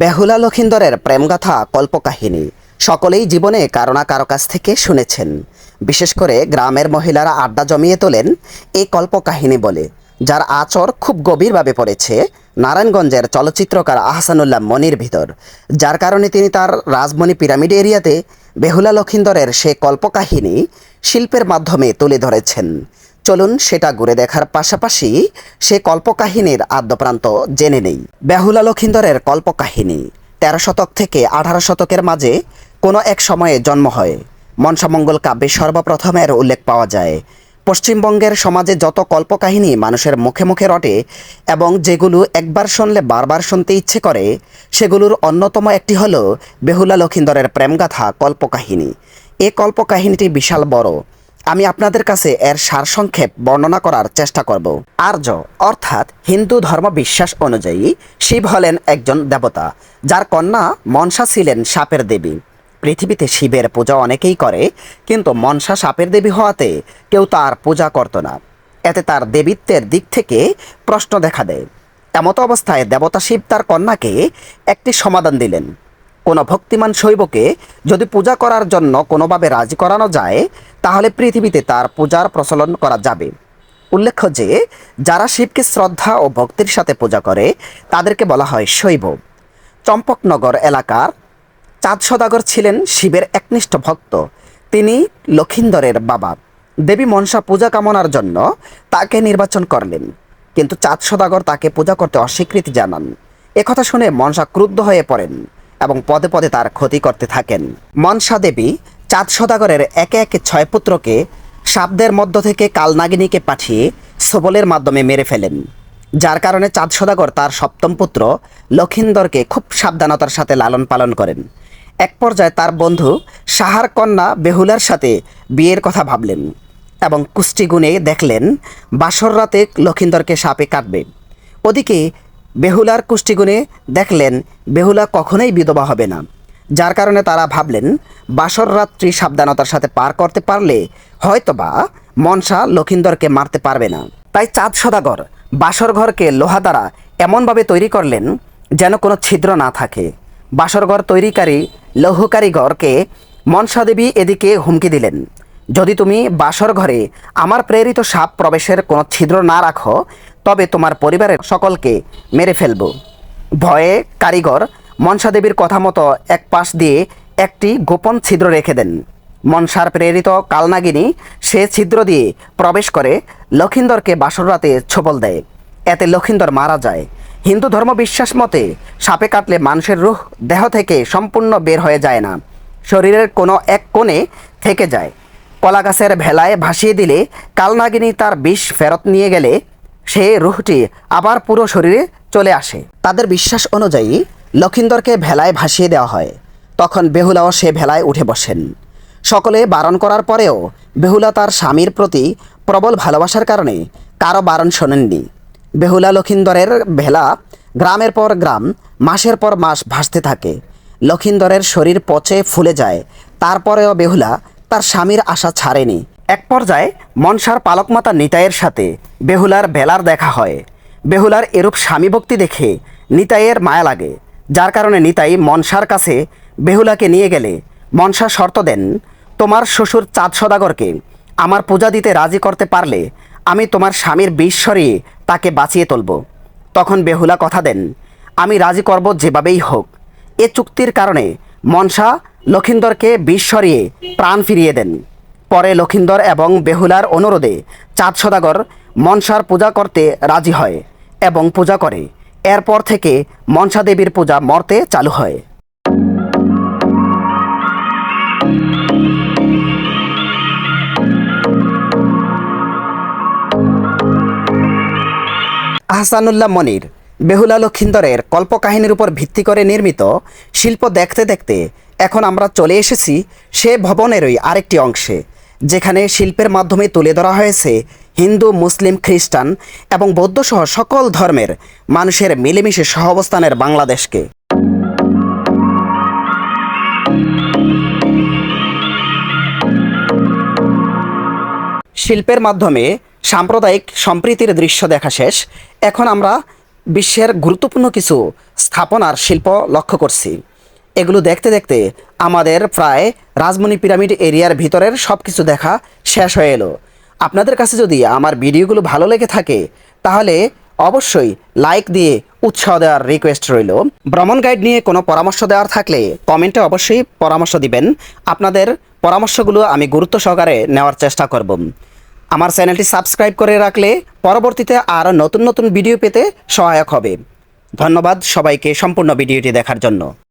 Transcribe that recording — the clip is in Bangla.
বেহুলা লখিন্দরের প্রেমগাথা কল্পকাহিনী। সকলেই জীবনে কারও না কারও কাছ থেকে শুনেছেন। বিশেষ করে গ্রামের মহিলারা আড্ডা জমিয়ে তোলেন এই কল্পকাহিনী বলে, যার আচর খুব গভীরভাবে পড়েছে নারায়ণগঞ্জের চলচ্চিত্রকার আহসানুল্লাহ মনির ভিতর, যার কারণে তিনি তার রাজমণি পিরামিড এরিয়াতে বেহুলা লখিন্দরের সে কল্পকাহিনী শিল্পের মাধ্যমে তুলে ধরেছেন। চলুন সেটা ঘুরে দেখার পাশাপাশি সে কল্পকাহিনীর আদ্যপ্রান্ত জেনে নেই। বেহুলা লখিন্দরের কল্পকাহিনী, তেরো শতক থেকে আঠারো শতকের মাঝে কোনো এক সময়ে জন্ম হয়। মনসামঙ্গল কাব্যে সর্বপ্রথম এর উল্লেখ পাওয়া যায়। পশ্চিমবঙ্গের সমাজে যত কল্পকাহিনী মানুষের মুখে মুখে রটে এবং যেগুলো একবার শুনলে বারবার শুনতে ইচ্ছে করে, সেগুলোর অন্যতম একটি হলো বেহুলা লখিন্দরের প্রেমগাথা কল্পকাহিনী। এ কল্পকাহিনীটি বিশাল বড়। আমি আপনাদের কাছে এর সারসংক্ষেপ বর্ণনা করার চেষ্টা করব। আর্য, অর্থাৎ হিন্দু ধর্ম বিশ্বাস অনুযায়ী শিব হলেন একজন দেবতা, যার কন্যা মনসা ছিলেন সাপের দেবী। পৃথিবীতে শিবের পূজা অনেকেই করে, কিন্তু মনসা সাপের দেবী হওয়াতে কেউ তার পূজা করত না। এতে তার দেবীত্বের দিক থেকে প্রশ্ন দেখা দেয়। এমতো অবস্থায় দেবতা শিব তার কন্যাকে একটি সমাধান দিলেন। কোনো ভক্তিমান শৈবকে যদি পূজা করার জন্য কোনোভাবে রাজি করানো যায়, তাহলে পৃথিবীতে তার পূজার প্রচলন করা যাবে। উল্লেখ্য যে, যারা শিবকে শ্রদ্ধা ও ভক্তির সাথে পূজা করে, তাদেরকে বলা হয় শৈব। চম্পকনগর এলাকার চাঁদ সদাগর ছিলেন শিবের একনিষ্ঠ ভক্ত। তিনি লক্ষিন্দরের বাবা। দেবী মনসা পূজা কামনার জন্য তাকে নির্বাচন করলেন। কিন্তু চাঁদ সদাগর তাকে পূজা করতে অস্বীকৃতি জানান। একথা শুনে মনসা ক্রুদ্ধ হয়ে পড়েন। এবং পদে পদে তার ক্ষতি করতে থাকেন। মনসা দেবী চাঁদ সদাগরের একে একে ছয় পুত্রকে সাপদের মধ্য থেকে কালনাগিনীকে পাঠিয়ে সবলের মাধ্যমে মেরে ফেলেন। যার কারণে চাঁদ সদাগর তার সপ্তম পুত্র লক্ষিন্দরকে খুব সাবধানতার সাথে লালন পালন করেন। এক পর্যায়ে তার বন্ধু সাহার কন্যা বেহুলার সাথে বিয়ের কথা ভাবলেন এবং কুষ্টি গুণে দেখলেন, বাসর রাতে লক্ষিন্দরকে সাপে কাটবে। ওদিকে বেহুলার কুষ্টিগুণে দেখলেন বেহুলা কখনোই বিধবা হবে না। যার কারণে তারা ভাবলেন, বাসর রাত্রি সাবধানতার সাথে পার করতে পারলে হয়তোবা মনসা লক্ষিন্দরকে মারতে পারবে না। তাই চাঁদ সদাগর বাসর ঘরকে লোহা দ্বারা এমনভাবে তৈরি করলেন যেন কোনো ছিদ্র না থাকে। বাসর ঘর তৈরিকারী লৌহ কারিগরকে মনসা দেবী এদিকে হুমকি দিলেন, যদি তুমি বাসর ঘরে আমার প্রেরিত সাপ প্রবেশের কোনো ছিদ্র না রাখো তবে তোমার পরিবারের সকলকে মেরে ফেলব। ভয়ে কারিগর মনসা দেবীর কথা মতো এক পাশ দিয়ে একটি গোপন ছিদ্র রেখে দেন। মনসার প্রেরিত কালনাগিনী সে ছিদ্র দিয়ে প্রবেশ করে লক্ষিন্দরকে বাসর রাতে ছোবল দেয়। এতে লক্ষিন্দর মারা যায়। হিন্দু ধর্ম বিশ্বাস মতে সাপে কাটলে মানুষের রুহ দেহ থেকে সম্পূর্ণ বের হয়ে যায় না। শরীরের কোনো এক কোণে থেকে যায়। কলা গাছের ভেলায় ভাসিয়ে দিলে কালনাগিনী তার বিষ ফেরত নিয়ে গেলে সে রুহটি আবার পুরো শরীরে চলে আসে। তাদের বিশ্বাস অনুযায়ী লক্ষিন্দরকে ভেলায় ভাসিয়ে দেওয়া হয়। তখন বেহুলাও সে ভেলায় উঠে বসেন। সকলে বারণ করার পরেও বেহুলা তার স্বামীর প্রতি প্রবল ভালোবাসার কারণে কারও বারণ শোনেননি। বেহুলা লক্ষিন্দরের ভেলা গ্রামের পর গ্রাম, মাসের পর মাস ভাসতে থাকে। লক্ষিন্দরের শরীর পচে ফুলে যায়। তারপরেও বেহুলা তার স্বামীর আশা ছাড়েনি। এক পর্যায়ে মনসার পালকমাতা নিতাইয়ের সাথে বেহুলার বেলার দেখা হয়। বেহুলার এরূপ স্বামী ভক্তি দেখে নিতাইয়ের মায়া লাগে, যার কারণে নিতাই মনসার কাছে বেহুলাকে নিয়ে গেলে। মনসা শর্ত দেন, তোমার শ্বশুর চাঁদ সদাগরকে আমার পূজা দিতে রাজি করতে পারলে আমি তোমার স্বামীর বিষ সরিয়ে তাকে বাঁচিয়ে তুলব। তখন বেহুলা কথা দেন, আমি রাজি করব যেভাবেই হোক। এ চুক্তির কারণে মনসা লক্ষিন্দরকে বিষ সরিয়ে প্রাণ ফিরিয়ে দেন। পরে লক্ষিন্দর এবং বেহুলার অনুরোধে চাঁদ সদাগর মনসার পূজা করতে রাজি হয় এবং পূজা করে। এরপর থেকে মনসা দেবীর পূজা মর্তে চালু হয়। আহসানুল্লাহ মনির, বেহুলা লক্ষিন্দরের কল্পকাহিনীর উপর ভিত্তি করে নির্মিত শিল্প দেখতে দেখতে এখন আমরা চলে এসেছি সে ভবনেরই আরেকটি অংশে। যেখানে শিল্পের মাধ্যমে তুলে ধরা হয়েছে হিন্দু, মুসলিম, খ্রিস্টান এবং বৌদ্ধসহ সকল ধর্মের মানুষের মিলেমিশে সহাবস্থানের বাংলাদেশকে। শিল্পের মাধ্যমে সাম্প্রদায়িক সম্প্রীতির দৃশ্য দেখা শেষ। এখন আমরা বিশ্বের গুরুত্বপূর্ণ কিছু স্থাপনার শিল্প লক্ষ্য করছি। এগুলো দেখতে দেখতে আমাদের প্রায় রাজমণি পিরামিড এরিয়ার ভিতরের সব কিছু দেখা শেষ হয়ে এলো। আপনাদের কাছে যদি আমার ভিডিওগুলো ভালো লেগে থাকে, তাহলে অবশ্যই লাইক দিয়ে উৎসাহ দেওয়ার রিকোয়েস্ট রইল। ভ্রমণ গাইড নিয়ে কোনো পরামর্শ দেওয়ার থাকলে কমেন্টে অবশ্যই পরামর্শ দিবেন। আপনাদের পরামর্শগুলো আমি গুরুত্ব সহকারে নেওয়ার চেষ্টা করব। আমার চ্যানেলটি সাবস্ক্রাইব করে রাখলে পরবর্তীতে আরও নতুন নতুন ভিডিও পেতে সহায়ক হবে। ধন্যবাদ সবাইকে সম্পূর্ণ ভিডিওটি দেখার জন্য।